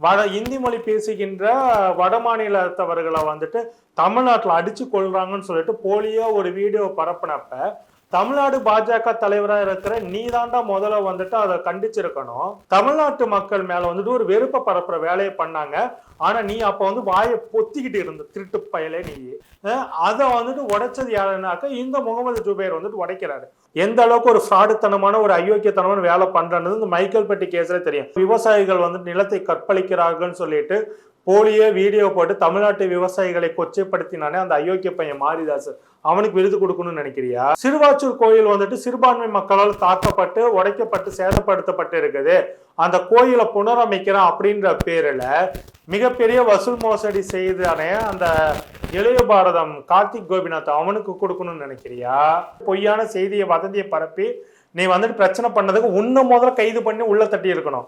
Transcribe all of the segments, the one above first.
வட இந்தி மொழி பேசுகின்ற வட மாநிலத்தவர்களை வந்துட்டு தமிழ்நாட்டில் அடிச்சு கொள்றாங்கன்னு சொல்லிட்டு போலியோ ஒரு வீடியோ பரப்புனப்ப தமிழ்நாடு பாஜக தலைவராக இருக்கிற நீ தாண்டா முதல்ல வந்துட்டு அதை கண்டிச்சிருக்கணும். தமிழ்நாட்டு மக்கள் மேல வந்துட்டு ஒரு வெறுப்பை பரப்புற வேலையை பண்ணாங்க. ஆனா நீ அப்ப வந்து வாயை பொத்திக்கிட்டு இருந்த திருட்டு பயலே நீ. அதை வந்துட்டு உடைச்சது யாருன்னாக்க இந்த முகமது ஜுபேர் வந்துட்டு உடைக்கிறாரு. எந்த அளவுக்கு ஒரு ஃப்ராடுத்தனமான ஒரு அயோக்கியத்தனமான வேலை பண்றது இந்த மைக்கேல் பெட்டி கேஸ்ல தெரியும். விவசாயிகள் வந்து நிலத்தை கற்பழிக்கிறார்கள்னு சொல்லிட்டு போலியே வீடியோ போட்டு தமிழ்நாட்டு விவசாயிகளை கொச்சைப்படுத்தினானே அந்த அயோக்கிய பையன் மாரிதாஸ் அவனுக்கு விருது கொடுக்கணும்னு நினைக்கிறியா? சிறுவாச்சூர் கோயில் வந்துட்டு சிறுபான்மை மக்களால் தாக்கப்பட்டு உடைக்கப்பட்டு சேதப்படுத்தப்பட்டு இருக்குது அந்த கோயிலை புனரமைக்கிறோம் அப்படின்ற பேரில் மிகப்பெரிய வசூல் மோசடி செய்தானே அந்த இளைய பாரதம் கார்த்திக் கோபிநாத் அவனுக்கு கொடுக்கணும்னு நினைக்கிறியா? பொய்யான செய்தியை வதந்தியை பரப்பி நீ வந்துட்டு பிரச்சனை பண்ணதுக்கு உன்னை முதல்ல கைது பண்ணி உள்ள தட்டி இருக்கணும்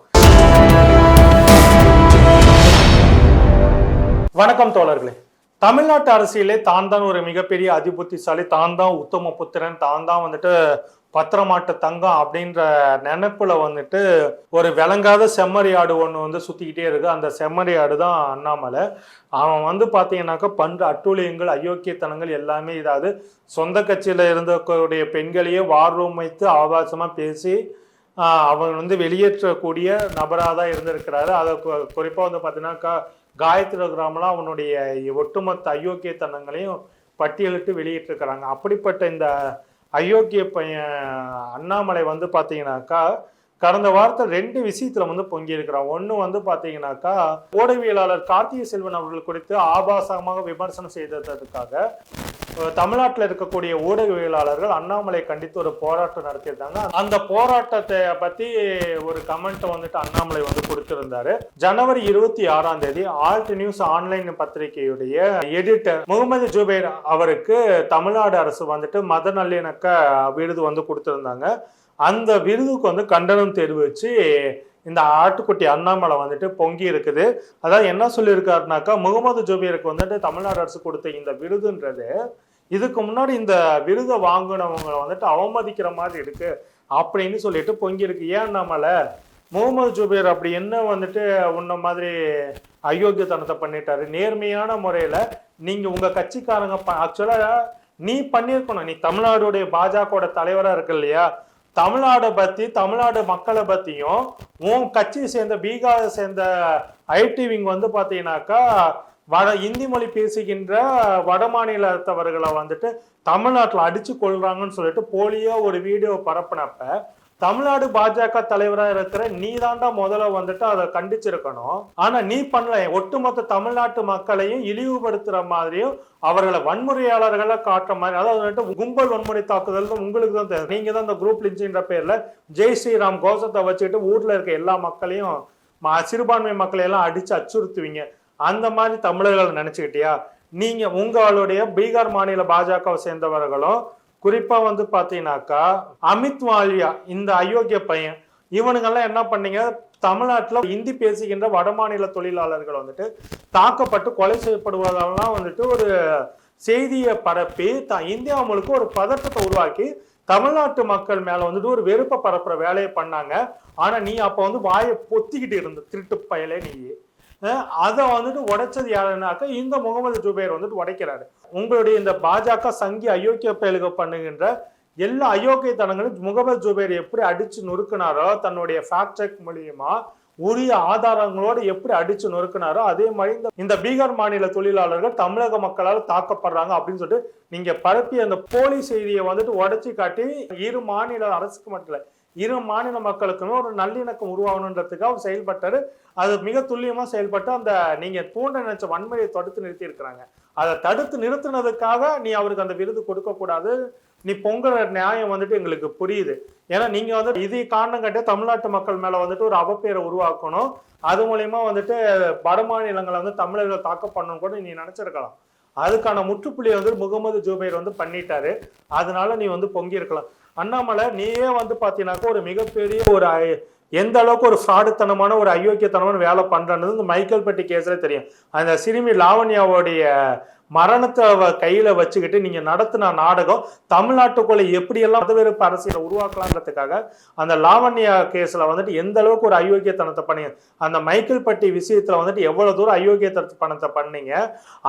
வணக்கம் தோழர்களே. தமிழ்நாட்டு அரசியலே தான் தான் ஒரு மிகப்பெரிய அதிபுத்திசாலி தான் தான் உத்தம புத்திரன் தான் தான் வந்துட்டு பத்திரமாட்டு தங்கம் அப்படின்ற நினைப்புல வந்துட்டு ஒரு விளங்காத செம்மறி ஆடு ஒன்று வந்து சுத்திக்கிட்டே இருக்கு. அந்த செம்மறி ஆடு தான் அண்ணாமலை. அவன் வந்து பார்த்தீங்கன்னாக்கா பண்ற அட்டூழியங்கள் அயோக்கியத்தனங்கள் எல்லாமே இதாவது சொந்த கட்சியில் இருந்தக்கூடிய பெண்களையே வார்ரூம் வைத்து ஆபாசமா பேசி ஆஹ் அவன் வந்து வெளியேற்றக்கூடிய நபராக தான் இருந்திருக்கிறாரு. அதை குறிப்பாக வந்து பார்த்தீங்கன்னாக்கா காயத்ரி கிராமலாம் அவனுடைய ஒட்டுமொத்த அயோக்கியத்தனங்களையும் பட்டியலிட்டு வெளியிட்டிருக்கிறாங்க. அப்படிப்பட்ட இந்த அயோக்கிய பையன் அண்ணாமலை வந்து பார்த்தீங்கன்னாக்கா கடந்த வாரத்தில் ரெண்டு விஷயத்துல வந்து பொங்கியிருக்கிறான். ஒன்று வந்து பார்த்தீங்கன்னாக்கா ஓடவியலாளர் கார்த்திகை செல்வன் அவர்கள் குறித்து ஆபாசமாக விமர்சனம் செய்ததற்காக தமிழ்நாட்டில் இருக்கக்கூடிய ஊடகவியலாளர்கள் அண்ணாமலை கண்டித்து ஒரு போராட்டம் நடத்தியிருந்தாங்க. அந்த போராட்டத்தை பத்தி ஒரு கமெண்ட்டை வந்துட்டு அண்ணாமலை வந்து கொடுத்திருந்தாரு. ஜனவரி இருபத்தி ஆறாம் தேதி ஆல்ட் நியூஸ் ஆன்லைன் பத்திரிகையுடைய எடிட்டர் முகமது ஜுபேர் அவருக்கு தமிழ்நாடு அரசு வந்துட்டு மத நல்லிணக்க விருது வந்து கொடுத்திருந்தாங்க. அந்த விருதுக்கு வந்து கண்டனம் தெரிவிச்சு இந்த ஆட்டுக்குட்டி அண்ணாமலை வந்துட்டு பொங்கி இருக்குது. அதாவது என்ன சொல்லியிருக்காருனாக்கா முகமது ஜோபியருக்கு வந்துட்டு தமிழ்நாடு அரசு கொடுத்த இந்த விருதுன்றது இதுக்கு முன்னாடி இந்த விருதை வாங்கினவங்களை வந்துட்டு அவமதிக்கிற மாதிரி இருக்கு அப்படின்னு சொல்லிட்டு பொங்கியிருக்கு ஏன் நம்மளை? முகமது ஜுபேர் அப்படி என்ன வந்துட்டு உன்ன மாதிரி அயோக்கியத்தனத்தை பண்ணிட்டாரு? நேர்மையான முறையில நீங்க உங்க கட்சிக்காரங்க ஆக்சுவலா நீ பண்ணியிருக்கணும். நீ தமிழ்நாடுடைய பாஜகவோட தலைவரா இருக்கு இல்லையா? தமிழ்நாடை பத்தி தமிழ்நாடு மக்களை பத்தியும் உன் கட்சியை சேர்ந்த பீகாரை சேர்ந்த ஐடி விங் வந்து பாத்தீங்கன்னாக்கா வட இந்தி மொழி பேசுகின்ற வட மாநிலத்தவர்களை வந்துட்டு தமிழ்நாட்டில் அடிச்சு கொள்றாங்கன்னு சொல்லிட்டு போலியோ ஒரு வீடியோ பரப்புனப்ப தமிழ்நாடு பாஜக தலைவராக இருக்கிற நீ தாண்டா முதல்ல வந்துட்டு அதை கண்டிச்சிருக்கணும். ஆனா நீ பண்ணல. ஒட்டுமொத்த தமிழ்நாட்டு மக்களையும் இழிவுபடுத்துற மாதிரியும் அவர்களை வன்முறையாளர்களை காட்டுற மாதிரி அதாவது வந்துட்டு கும்பல் வன்முறை தாக்குதல் உங்களுக்கு தான் தெரியும். நீங்க தான் இந்த குரூப் லிஞ்சின்ற பேர்ல ஜெய் ஸ்ரீராம் கோஷத்தை வச்சுட்டு ஊர்ல இருக்க எல்லா மக்களையும் சிறுபான்மை மக்களை எல்லாம் அடிச்சு அச்சுறுத்துவீங்க. அந்த மாதிரி தமிழர்களை நினைச்சுக்கிட்டியா? நீங்க உங்களுடைய பீகார் மாநில பாஜகவை சேர்ந்தவர்களும் குறிப்பா வந்து பாத்தீங்கன்னாக்கா அமித் மால்வியா இந்த அயோக்கிய பையன் இவனுங்கெல்லாம் என்ன பண்ணீங்க? தமிழ்நாட்டில் இந்தி பேசுகின்ற வடமாநில தொழிலாளர்கள் வந்துட்டு தாக்கப்பட்டு கொலை செய்யப்படுவதெல்லாம் வந்துட்டு ஒரு செய்தியை பரப்பி த இந்தியா முழுக்க ஒரு பதட்டத்தை உருவாக்கி தமிழ்நாட்டு மக்கள் மேலே வந்துட்டு ஒரு வெறுப்பை பரப்புற வேலையை பண்ணாங்க. ஆனால் நீ அப்போ வந்து வாயை பொத்திக்கிட்டு இருந்த திருட்டு பயலே நீ. அதை வந்துட்டு உடைச்சது யாருன்னாக்கா இந்த முகமது ஜுபேர் வந்துட்டு உடைக்கிறாரு. உங்களுடைய இந்த பாஜக சங்கி அயோக்கிய பயலுக பண்ணுகின்ற எல்லா அயோக்கிய தனங்களும் முகமது ஜுபேர் எப்படி அடிச்சு நொறுக்குனாரோ தன்னுடைய ஃபேக்ட் செக் மூலியமா உரிய ஆதாரங்களோடு எப்படி அடிச்சு நொறுக்குனாரோ அதே மாதிரி இந்த இந்த பீகார் மாநில தொழிலாளர்கள் தமிழக மக்களால் தாக்கப்படுறாங்க அப்படின்னு சொல்லிட்டு நீங்க பரப்பி அந்த போலி செய்தியை வந்துட்டு உடச்சி காட்டி இரு மாநில அரசுக்கு மட்டும் இல்லை இரு மாநில மக்களுக்குமே ஒரு நல்லிணக்கம் உருவாகணுன்றதுக்காக அவர் செயல்பட்டாரு. அது மிக துல்லியமா செயல்பட்டு அந்த நீங்க தூண்ட நினைச்ச வன்முறையை தடுத்து நிறுத்தி இருக்கிறாங்க அதை தடுத்து நிறுத்தினதுக்காக நீ அவருக்கு அந்த விருது கொடுக்க கூடாது. நீ பொங்குற நியாயம் வந்துட்டு எங்களுக்கு புரியுது. ஏன்னா நீங்க வந்து இது காரணம் கட்டி தமிழ்நாட்டு மக்கள் மேல வந்துட்டு ஒரு அவப்பேரை உருவாக்கணும். அது மூலயமா வந்துட்டு வட மாநிலங்களை வந்து தமிழர்கள் தாக்கப்படணும் கூட நீ நினைச்சிருக்கலாம். அதுக்கான முற்றுப்புள்ளியை வந்து முகமது ஜூபைர் வந்து பண்ணிட்டாரு. அதனால நீ வந்து பொங்கி இருக்கலாம் அண்ணாமலை நீயே வந்து பாத்தீங்கன்னாக்கா ஒரு மிகப்பெரிய ஒரு எந்த அளவுக்கு ஒரு ஃப்ராடுத்தனமான ஒரு அயோக்கியத்தனமான வேலை பண்றது இந்த மைக்கேல் பட்டி கேஸ்ல தெரியும். அந்த சிறுமி லாவண்யாவுடைய மரணத்தை அவ கையில வச்சுக்கிட்டு நீங்க நடத்தின நாடகம் தமிழ்நாட்டுக்குள்ள எப்படியெல்லாம் மதவெறுப்பு அரசியலை உருவாக்கலாங்கிறதுக்காக அந்த லாவண்யா கேஸ்ல வந்துட்டு எந்த அளவுக்கு ஒரு அயோக்கியத்தனத்தை பண்ணீங்க? அந்த மைக்கேல் பட்டி விஷயத்துல வந்துட்டு எவ்வளவு தூரம் அயோக்கியத்தனத்தை பண்ணீங்க?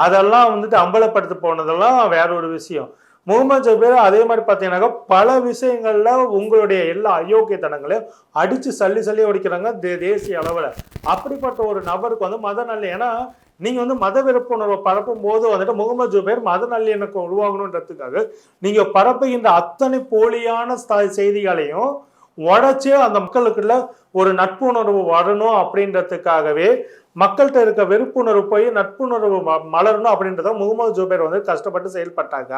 அதெல்லாம் வந்துட்டு அம்பலப்படுத்த போனதெல்லாம் வேற ஒரு விஷயம். முகமது ஜபீர் அதே மாதிரி பார்த்தீங்கன்னாக்கா பல விஷயங்களில் உங்களுடைய எல்லா அயோக்கியத்தனங்களையும் அடித்து சல்லி சல்லி ஒடிக்கிறாங்க தே- தேசிய அளவில். அப்படிப்பட்ட ஒரு நபருக்கு வந்து மத நல்ல ஏன்னா நீங்கள் வந்து மத விருப்புணர்வை பரப்பும் போது வந்துட்டு முகமது ஜுபேர் மத நல்லிணக்கம் உருவாகணுன்றதுக்காக நீங்கள் பரப்புகின்ற அத்தனை போலியான ஸ்த- செய்திகளையும் உடச்சே அந்த மக்களுக்குள்ள ஒரு நட்புணர்வு வரணும் அப்படின்றதுக்காகவே மக்கள்கிட்ட இருக்க வெறுப்புணர்வு போய் நட்புணர்வு ம- மலரணும் அப்படின்றத முகமது ஜுபேர் வந்து கஷ்டப்பட்டு செயல்பட்டாங்க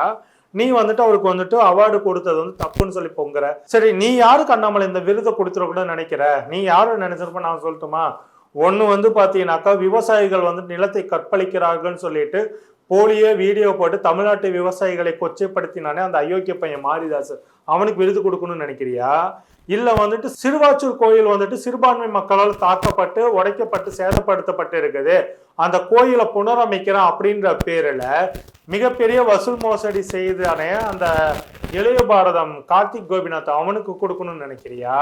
நீ வந்துட்டு அவருக்கு வந்துட்டு அவார்டு கொடுத்தது வந்து தப்புன்னு சொல்லி பொங்குற. சரி நீ யாருக்கு அண்ணாமலை இந்த விருதை கொடுத்துடக்கூடாதுன்னு நினைக்கிற? நீ யாரும் நினைச்சிருப்ப நான் சொல்லட்டுமா? ஒன்று வந்து பார்த்தீங்கன்னாக்கா விவசாயிகள் வந்து நிலத்தை கற்பழிக்கிறார்கள்னு சொல்லிட்டு போலியே வீடியோ போட்டு தமிழ்நாட்டு விவசாயிகளை கொச்சைப்படுத்தினானே அந்த அயோக்கிய பையன் மாரிதாஸ் அவனுக்கு விருது கொடுக்கணும்னு நினைக்கிறியா? இல்லை வந்துட்டு சிறுவாச்சூர் கோயில் வந்துட்டு சிறுபான்மை மக்களால் தாக்கப்பட்டு உடைக்கப்பட்டு சேதப்படுத்தப்பட்டு இருக்குது அந்த கோயிலை புனரமைக்கிறேன் அப்படின்ற பேரில் மிகப்பெரிய வசூல் மோசடி செய்தானே அந்த இளைய பாரதம் கார்த்திக் கோபிநாத் அவனுக்கு கொடுக்கணும்னு நினைக்கிறியா?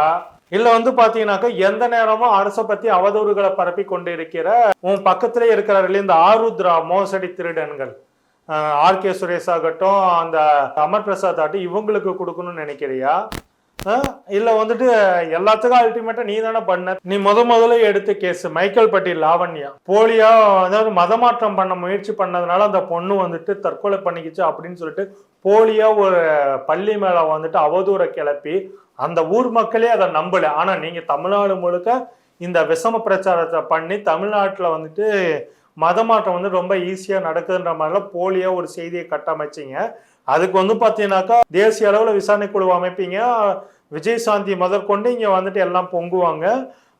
இல்ல வந்து பாத்தீங்கன்னாக்கா எந்த நேரமும் அரசை பத்தி அவதூறுகளை பரப்பி கொண்டு இருக்கிற உன் பக்கத்துல இருக்கிறார்கள் இந்த ஆருத்ரா மோசடி திருடன்கள் ஆர் கே சுரேஷ் ஆகட்டும் அந்த அமர் பிரசாத் ஆகட்டும் இவங்களுக்கு கொடுக்கணும்னு நினைக்கிறியா? இல்ல வந்துட்டு எல்லாத்துக்கும் அல்டிமேட்டா நீ தானே பண்ண. நீ முத முதல்ல எடுத்த கேஸ் மைக்கேல் பட்டி லாவண்யா. போலியா அதாவது மதமாற்றம் பண்ண முயற்சி பண்ணதுனால அந்த பொண்ணு வந்துட்டு தற்கொலை பண்ணிக்கிச்சு அப்படின்னு சொல்லிட்டு போலியா ஒரு பள்ளி மேல வந்துட்டு அவதூற கிளப்பி அந்த ஊர் மக்களே அதை நம்பல. ஆனா நீங்க தமிழ்நாடு முழுக்க இந்த விஷம பிரச்சாரத்தை பண்ணி தமிழ்நாட்டுல வந்துட்டு மதமாற்றம் வந்து ரொம்ப ஈஸியா நடக்குதுன்ற மாதிரிலாம் போலியா ஒரு செய்தியை கட்டமைச்சிங்க. அதுக்கு வந்து பார்த்தீங்கன்னாக்கா தேசிய அளவில் விசாரணை குழு அமைப்பீங்க. விஜயசாந்தி முதற்கொண்டு இங்கே வந்துட்டு எல்லாம் பொங்குவாங்க.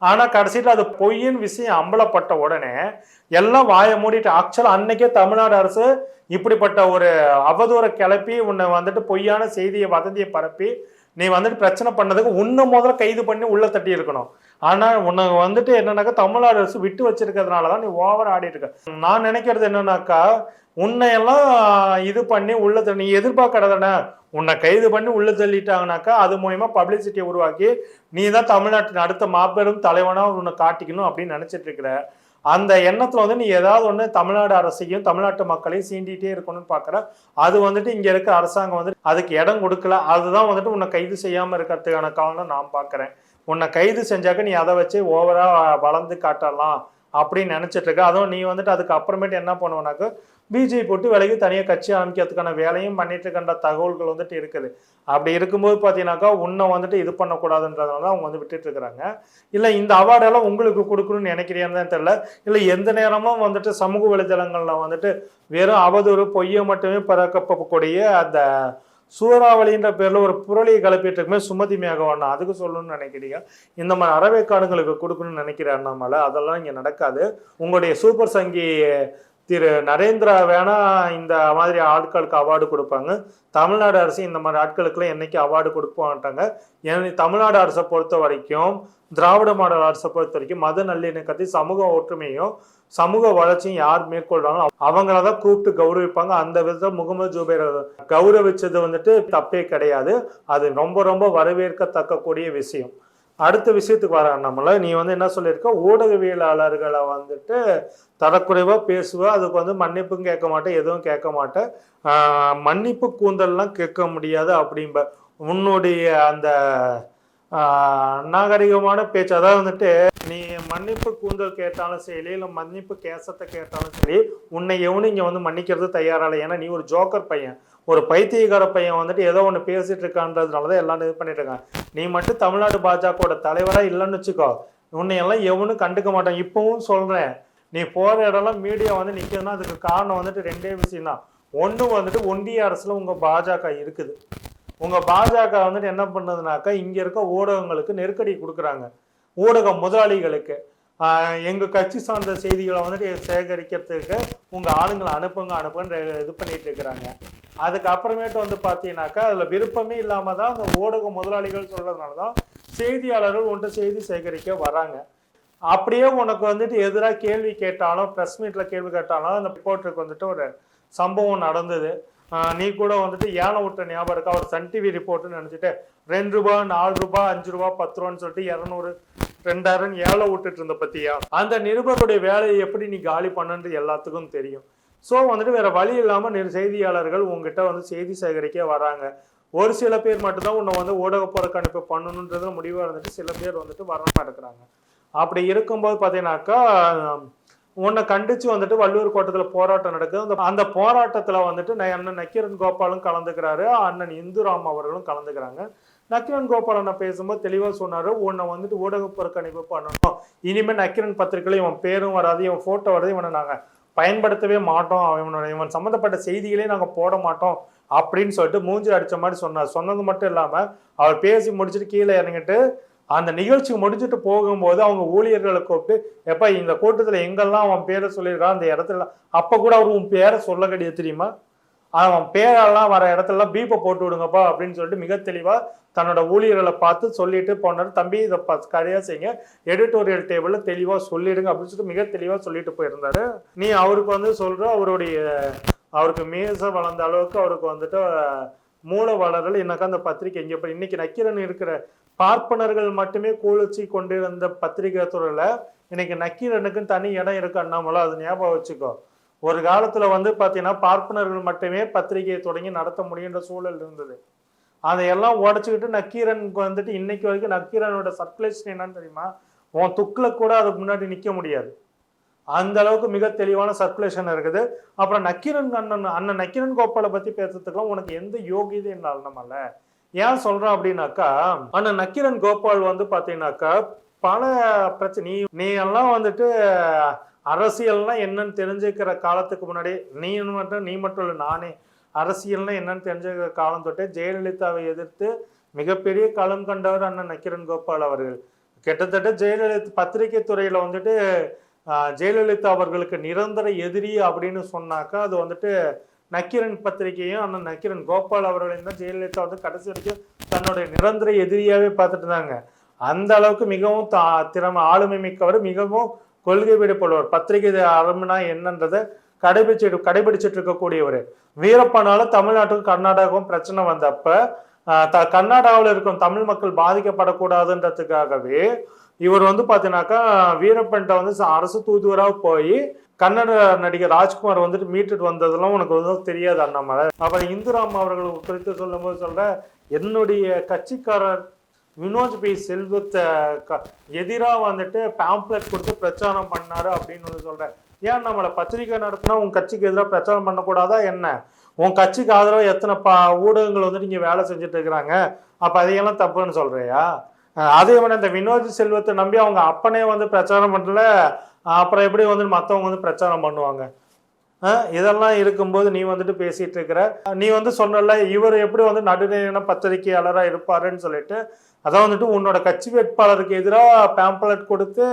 ஆனால் கடைசியில் அது பொய்யின் விஷயம் அம்பலப்பட்ட உடனே எல்லாம் வாயை மூடிட்டு ஆக்சுவலாக அன்னைக்கே தமிழ்நாடு அரசு இப்படிப்பட்ட ஒரு அவதூற கிளப்பி உன்னை வந்துட்டு பொய்யான செய்தியை வதந்தியை பரப்பி நீ வந்துட்டு பிரச்சனை பண்ணதுக்கு உன்னை முதல்ல கைது பண்ணி உள்ளே தட்டி இருக்கணும். ஆனால் உனக்கு வந்துட்டு என்னன்னாக்கா தமிழ்நாடு அரசு விட்டு வச்சிருக்கிறதுனால தான் நீ ஓவர் ஆடிட்டு இருக்க. நான் நினைக்கிறது என்னன்னாக்கா உன்னையெல்லாம் இது பண்ணி உள்ள தள்ளி- நீ எதிர்பார்க்கறதானே உன்னை கைது பண்ணி உள்ள தள்ளிட்டாங்கனாக்கா அது மூலயமா பப்ளிசிட்டியை உருவாக்கி நீ தான் தமிழ்நாட்டின் அடுத்த மாபெரும் தலைவனா உன்னை காட்டிக்கணும் அப்படின்னு நினைச்சிட்டு இருக்கிற அந்த எண்ணத்துல வந்து நீ ஏதாவது ஒன்று தமிழ்நாடு அரசையும் தமிழ்நாட்டு மக்களையும் சீண்டிகிட்டே இருக்கணும்னு பார்க்குற அது வந்துட்டு இங்கே இருக்க அரசாங்கம் வந்து அதுக்கு இடம் கொடுக்கல. அதுதான் வந்துட்டு உன்னை கைது செய்யாமல் இருக்கிறதுக்கான காரணம் நான் பார்க்குறேன். உன்னை கைது செஞ்சாக்க நீ அதை வச்சு ஓவரா வளர்ந்து காட்டலாம் அப்படின்னு நினச்சிட்டு இருக்க. அதுவும் நீ வந்துட்டு அதுக்கு அப்புறமேட்டு என்ன பண்ணுவோனாக்க பிஜேபி போட்டு விலகி தனியாக கட்சி ஆரம்பிக்கிறதுக்கான வேலையும் பண்ணிட்டு இருக்கின்ற தகவல்கள் வந்துட்டு இருக்குது. அப்படி இருக்கும்போது பார்த்தீங்கன்னாக்கா உன்னை வந்துட்டு இது பண்ணக்கூடாதுன்றதுனால தான் அவங்க வந்து விட்டுட்டு இருக்கிறாங்க இல்லை இந்த அவார்டெல்லாம் உங்களுக்கு கொடுக்கணும்னு நினைக்கிறியான்னு தான் தெரியல. இல்லை எந்த நேரமும் வந்துட்டு சமூக வலைதளங்களில் வந்துட்டு வெறும் அவதூறு பொய்யை மட்டுமே பறக்கப்படக்கூடிய அந்த சூறாவளின்ற பேரில் ஒரு புரளியை கிளப்பிட்டு இருக்குமே சுமதி மேகவானா அதுக்கு சொல்லணும்னு நினைக்கிறீங்க. இந்த மாதிரி அறவேக்காடுங்களுக்கு கொடுக்கணும்னு நினைக்கிற அண்ணாமலை அதெல்லாம் இங்கே நடக்காது. உங்களுடைய சூப்பர் சங்கி திரு நரேந்திரா வேணா இந்த மாதிரி ஆட்களுக்கு அவார்டு கொடுப்பாங்க. தமிழ்நாடு அரசு இந்த மாதிரி ஆட்களுக்குலாம் என்னைக்கு அவார்டு கொடுப்பான்ட்டாங்க ஏன்னா தமிழ்நாடு அரசை பொறுத்த வரைக்கும் திராவிட மாடல் அரசை பொறுத்த வரைக்கும் மத நல்லிணக்கத்தை சமூக ஒற்றுமையும் சமூக வளர்ச்சியும் யார் மேற்கொள்றாங்களோ அவங்கள தான் கூப்பிட்டு கௌரவிப்பாங்க. அந்த விதத்தில் முகமது ஜூபேர் கௌரவிச்சது வந்துட்டு தப்பே கிடையாது. அது ரொம்ப ரொம்ப வரவேற்கத்தக்கக்கூடிய விஷயம். அடுத்த விஷயத்துக்கு வர நம்மள நீ வந்து என்ன சொல்லியிருக்க? ஊடகவியலாளர்களை வந்துட்டு தரக்குறைவாக பேசுவ அதுக்கு வந்து மன்னிப்பும் கேட்க மாட்டேன் எதுவும் கேட்க மாட்டேன். மன்னிப்பு கூந்தல்லாம் கேட்க முடியாது அப்படிம்ப உன்னுடைய அந்த நாகரிகமான பேச்சு அதாவது வந்துட்டு நீ மன்னிப்பு கூந்தல் கேட்டாலும் சரி இல்லை மன்னிப்பு கேசத்தை கேட்டாலும் சரி உன்னை எவனும் இங்கே வந்து மன்னிக்கிறது தயாராக ஏன்னா நீ ஒரு ஜோக்கர் பையன். ஒரு பைத்தியக்கார பையன் வந்துட்டு ஏதோ ஒன்று பேசிட்டு இருக்கான்றதுனால தான் எல்லாரும் இது பண்ணிட்டு இருக்காங்க. நீ மட்டும் தமிழ்நாடு பாஜகவோட தலைவராக இல்லைன்னு வச்சுக்கோ. உன்னையெல்லாம் எவனும் கண்டுக்க மாட்டான். இப்பவும் சொல்றேன். நீ போற இடம்லாம் மீடியா வந்து நிற்குதுன்னா அதுக்கு காரணம் வந்துட்டு ரெண்டே விஷயம் தான் ஒன்று வந்துட்டு ஒன்றிய அரசுல உங்க பாஜக இருக்குது. உங்க பாஜக வந்துட்டு என்ன பண்ணுதுனாக்கா இங்க இருக்க ஊடகங்களுக்கு நெருக்கடி கொடுக்குறாங்க. ஊடக முதலாளிகளுக்கு. எங்கள் கட்சி சார்ந்த செய்திகளை வந்துட்டு சேகரிக்கிறதுக்கு உங்கள் ஆளுங்களை அனுப்புங்க அனுப்புன்னு இது பண்ணிட்டு இருக்கிறாங்க. அதுக்கப்புறமேட்டு வந்து பார்த்தீங்கன்னாக்கா அதில் விருப்பமே இல்லாமல் தான் அந்த ஊடக முதலாளிகள் சொல்கிறதுனால தான் செய்தியாளர்கள் ஒன்று செய்தி சேகரிக்க வராங்க. அப்படியே உனக்கு வந்துட்டு எதிராக கேள்வி கேட்டாலும் ப்ரெஸ் மீட்டில் கேள்வி கேட்டாலும் அந்த ரிப்போர்ட்டருக்கு வந்துட்டு ஒரு சம்பவம் நடந்தது. நீ கூட வந்துட்டு ஏழை விட்ட ஞாபகம் இருக்கா? ஒரு சன் டிவி ரிப்போர்ட்னு நினச்சிட்டு ரெண்டு ரூபா நாலு ரூபா அஞ்சு ரூபாய் பத்து ரூபான்னு சொல்லிட்டு இரநூறு ரெண்டாயிரம் ஏழை விட்டுட்டு இருந்த பத்தியா? அந்த நிருபருடைய வேலையை எப்படி நீ காலி பண்ணன்றது எல்லாத்துக்கும் தெரியும். ஸோ வந்துட்டு வேற வழி இல்லாம நிறு செய்தியாளர்கள் உங்ககிட்ட வந்து செய்தி சேகரிக்க வராங்க. ஒரு சில பேர் மட்டும்தான் உன்னை வந்து ஊடக புறக்கணிப்பு பண்ணணுன்றது முடிவாக இருந்துட்டு சில பேர் வந்துட்டு வராம இருக்கிறாங்க அப்படி இருக்கும்போது பார்த்தீங்கன்னாக்கா உன்னை கண்டிச்சு வந்துட்டு வள்ளுவர் கோட்டத்தில் போராட்டம் நடக்குது. அந்த அந்த போராட்டத்தில் வந்துட்டு அண்ணன் நக்கீரன் கோபாலும் கலந்துக்கிறாரு. அண்ணன் இந்துராம் அவர்களும் கலந்துக்கிறாங்க. நக்கிரன் கோபாலனை பேசும்போது தெளிவாக சொன்னார் உன்னை வந்துட்டு ஊடக புறக்கணிப்பு பண்ணணும். இனிமேல் நக்கிரன் பத்திரிகையில் இவன் பேரும் வராது இவன் ஃபோட்டோ வராது இவனை நாங்கள் பயன்படுத்தவே மாட்டோம். இவனோட இவன் சம்மந்தப்பட்ட செய்திகளே நாங்கள் போட மாட்டோம் அப்படின்னு சொல்லிட்டு மூஞ்சி அடித்த மாதிரி சொன்னார். சொன்னது மட்டும் இல்லாமல் அவர் பேசி முடிச்சுட்டு கீழே இறங்கிட்டு அந்த நிகழ்ச்சி முடிச்சுட்டு போகும்போது அவங்க ஊழியர்களை கூப்பிட்டு எப்போ இந்த கூட்டத்தில் எங்கெல்லாம் அவன் பேரை சொல்லியிருக்கான்? அந்த இடத்துல அப்போ கூட அவர் உன் பேரை சொல்ல கிடையாது தெரியுமா? அவன் பேரெல்லாம் வர இடத்துல பீப்பை போட்டு விடுங்கப்பா அப்படின்னு சொல்லிட்டு மிக தெளிவாக தன்னோட ஊழியர்களை பார்த்து சொல்லிட்டு போனார். தம்பி இதை ப- கரையா செய்யுங்க. எடிட்டோரியல் டேபிளில் தெளிவாக சொல்லிடுங்க அப்படின்னு சொல்லிட்டு மிக தெளிவாக சொல்லிட்டு போயிருந்தாரு. நீ அவருக்கு வந்து சொல்கிற அவருடைய அவருக்கு மேச வளர்ந்த அளவுக்கு அவருக்கு வந்துட்டு மூளை வளரல். என்னக்கா அந்த பத்திரிக்கை எங்கே போய் இன்னைக்கு நக்கீரன் இருக்கிற பார்ப்பனர்கள் மட்டுமே கோலச்சி கொண்டிருந்த பத்திரிகை துறையில் இன்னைக்கு நக்கீரனுக்குன்னு தனி இடம் இருக்கு அண்ணாமலை. அது ஞாபகம் வச்சுக்கோ. ஒரு காலத்துல வந்து பாத்தீங்கன்னா பார்ப்பனர்கள் மட்டுமே பத்திரிகையை தொடங்கி நடத்த முடியுன்ற சூழல் இருந்தது. அதையெல்லாம் உடைச்சுக்கிட்டு நக்கீரனுக்கு வந்துட்டு இன்னைக்கு வரைக்கும் நக்கீரனோட சர்க்குலேஷன் என்னன்னு தெரியுமா? உன் துக்கில் கூட அதுக்கு முன்னாடி நிற்க முடியாது. அந்த அளவுக்கு மிக தெளிவான சர்க்குலேஷன் இருக்குது. அப்புறம் நக்கீரன் அண்ணன் அண்ணன் நக்கீரன் கோபாலை பத்தி பேசுறதுக்குலாம் உனக்கு எந்த யோகியதை நம்மள ஏன் சொல்றேன் அப்படின்னாக்கா அண்ணன் நக்கீரன் கோபால் வந்து பாத்தீங்கன்னாக்கா பல பிரச்சனை நீ எல்லாம் வந்துட்டு அரசியல்னா என்னன்னு தெரிஞ்சுக்கிற காலத்துக்கு முன்னாடி நீ மட்டும் நீ மட்டும் இல்லை நானே. அரசியல்னா என்னன்னு தெரிஞ்சுக்கிற காலம் தொட்டே ஜெயலலிதாவை எதிர்த்து மிகப்பெரிய களம் கண்டவர் அண்ணன் நக்கிரன் கோபால் அவர்கள். கிட்டத்தட்ட ஜெயலலிதா பத்திரிகை துறையில வந்துட்டு ஜெயலலிதா அவர்களுக்கு நிரந்தர எதிரி அப்படின்னு சொன்னாக்கா அது வந்துட்டு நக்கிரன் பத்திரிகையும் அண்ணன் நக்கிரன் கோபால் அவர்களையும் தான் ஜெயலலிதா வந்து கடைசி வரைக்கும் தன்னுடைய நிரந்தர எதிரியாவே பார்த்துட்டு இருந்தாங்க. அந்த அளவுக்கு மிகவும் தா- திறமை ஆளுமை மிக்கவர் மிகவும் கொள்கை விடுப்பவர் பத்திரிகை அருமைனா என்னன்றதை கடைபிடிச்சு கடைபிடிச்சிட்டு இருக்கக்கூடியவர் வீரப்பனால தமிழ்நாட்டுக்கும் கர்நாடகாவுக்கும் பிரச்சனை வந்தப்ப த கர்நாடகாவில் இருக்கும் தமிழ் மக்கள் பாதிக்கப்படக்கூடாதுன்றதுக்காகவே இவர் வந்து பார்த்தீங்கன்னாக்கா வீரப்பன்ட்ட வந்து ச- அரசு தூதுவராக போய் கன்னட நடிகர் ராஜ்குமார் வந்துட்டு மீட்டுட்டு வந்ததெல்லாம் உனக்கு வந்து தெரியாது அண்ணாமலை. அப்புறம் இந்துராம் அவர்கள் குறித்து சொல்லும்போது சொல்ற என்னுடைய கட்சிக்காரர் வினோஜ் பி செல்வத்தை க- வந்துட்டு பேம்ப்ளெட் கொடுத்து பிரச்சாரம் பண்ணாரு அப்படின்னு வந்து சொல்கிறேன் ஏன் நம்மளை பத்திரிக்கை நடத்தினா உன் கட்சிக்கு எதிராக பிரச்சாரம் பண்ணக்கூடாதா என்ன? உன் கட்சிக்கு ஆதரவாக எத்தனை பா ஊடகங்கள் வந்துட்டு இங்கே வேலை செஞ்சுட்டு இருக்கிறாங்க? அப்போ அதையெல்லாம் தப்புன்னு சொல்கிறியா அதே மாதிரி இந்த வினோத் செல்வத்தை நம்பி அவங்க அப்பனே வந்து பிரச்சாரம் பண்ணல அப்புறம் எப்படி வந்து மற்றவங்க வந்து பிரச்சாரம் பண்ணுவாங்க? இதெல்லாம் இருக்கும்போது நீ வந்துட்டு பேசிகிட்டு இருக்கிற நீ வந்து சொன்னல இவர் எப்படி வந்து நடுநிலையான பத்திரிகையாளராக இருப்பாருன்னு சொல்லிட்டு அதான் வந்துட்டு உன்னோட கட்சி வேட்பாளருக்கு எதிராக பேம்பலட் கொடுத்து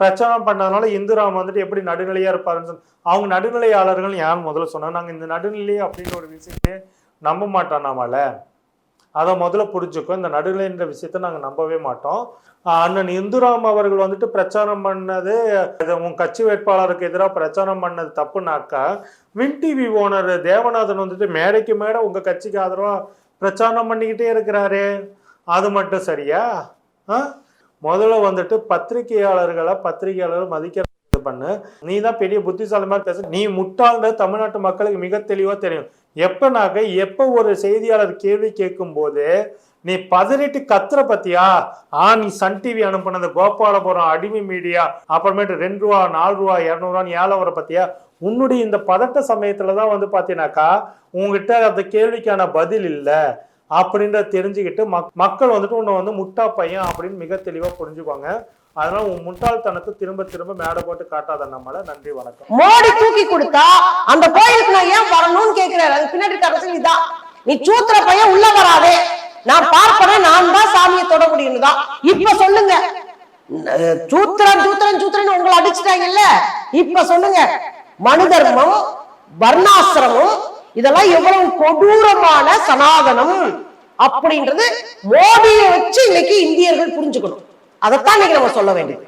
பிரச்சாரம் பண்ணதுனால இந்துராம் வந்துட்டு எப்படி நடுநிலையா இருப்பாருன்னு சொல்லி அவங்க நடுநிலையாளர்கள் யார் முதல்ல சொன்னாங்க நாங்கள் இந்த நடுநிலை அப்படின்ற ஒரு விஷயத்தையே நம்ப மாட்டோம் நாமல அதை முதல்ல புரிஞ்சுக்கோ. இந்த நடுநிலைன்ற விஷயத்த நாங்கள் நம்பவே மாட்டோம். அண்ணன் இந்துராம் அவர்கள் வந்துட்டு பிரச்சாரம் பண்ணது உன் கட்சி வேட்பாளருக்கு எதிராக பிரச்சாரம் பண்ணது தப்புனாக்கா வின் டிவி ஓனர் தேவநாதன் வந்துட்டு மேடைக்கு மேடை உங்கள் கட்சிக்கு ஆதரவாக பிரச்சாரம் பண்ணிக்கிட்டே இருக்கிறாரு. அது மட்டும் சரியா? ஆ? முதல்ல வந்துட்டு பத்திரிகையாளர்களை பத்திரிகையாளர்கள் மதிக்கிற இது பண்ணு. நீ தான் பெரிய புத்திசாலி மாதிரி பேச. நீ முட்டாள்ன்ற தமிழ்நாட்டு மக்களுக்கு மிக தெளிவா தெரியும். எப்பனாக்க எப்ப ஒரு செய்தியாளர் கேள்வி கேட்கும் போது நீ பதறிட்டு கத்துற பத்தியா? ஆ நீ சன் டிவி அனுப்புனது கோபாலபுரம் அடிமை மீடியா. அப்புறமேட்டு ரெண்டு ரூபா நாலு ரூபா இரநூறுவான்னு ஏழை வர பத்தியா? உன்னுடைய இந்த பதட்ட சமயத்துல தான் வந்து பாத்தீங்கன்னாக்கா உங்ககிட்ட அந்த கேள்விக்கான பதில் இல்லை. அப்படின்றத தெரிஞ்சுக்கிட்டு மக் மக்கள் வந்துட்டு உன்னை வந்து முட்டா பையன் அப்படின்னு மிக தெளிவா புரிஞ்சுக்குவாங்க. அதனால உன் முட்டாள்தனத்தை திரும்ப திரும்ப மேடை போட்டு காட்டாத நம்மள. நன்றி வணக்கம். மோடி தூக்கி கொடுத்தா அந்த கோயிலுக்கு நான் ஏன் வரணும்னு கேக்குறாரு. அது பின்னாடி இருக்க இதான். நீ சூத்திர பையன் உள்ள வராதே. நான் பார்ப்பேன் நான் தான் சாமியை தொட முடியும் தான் இப்ப சொல்லுங்க. சூத்திரன் சூத்திரன் சூத்திரன் உங்களை அடிச்சுட்டாங்கல்ல. இப்ப சொல்லுங்க. மனு தர்மம் வர்ணாசிரமம் இதெல்லாம் எவ்வளவு கொடூரமான சனாதனம் அப்படின்றது மோடியை வச்சு இன்னைக்கு இந்தியர்கள் புரிஞ்சுக்கணும். அதைத்தான் இன்னைக்கு நம்ம சொல்ல வேண்டியது.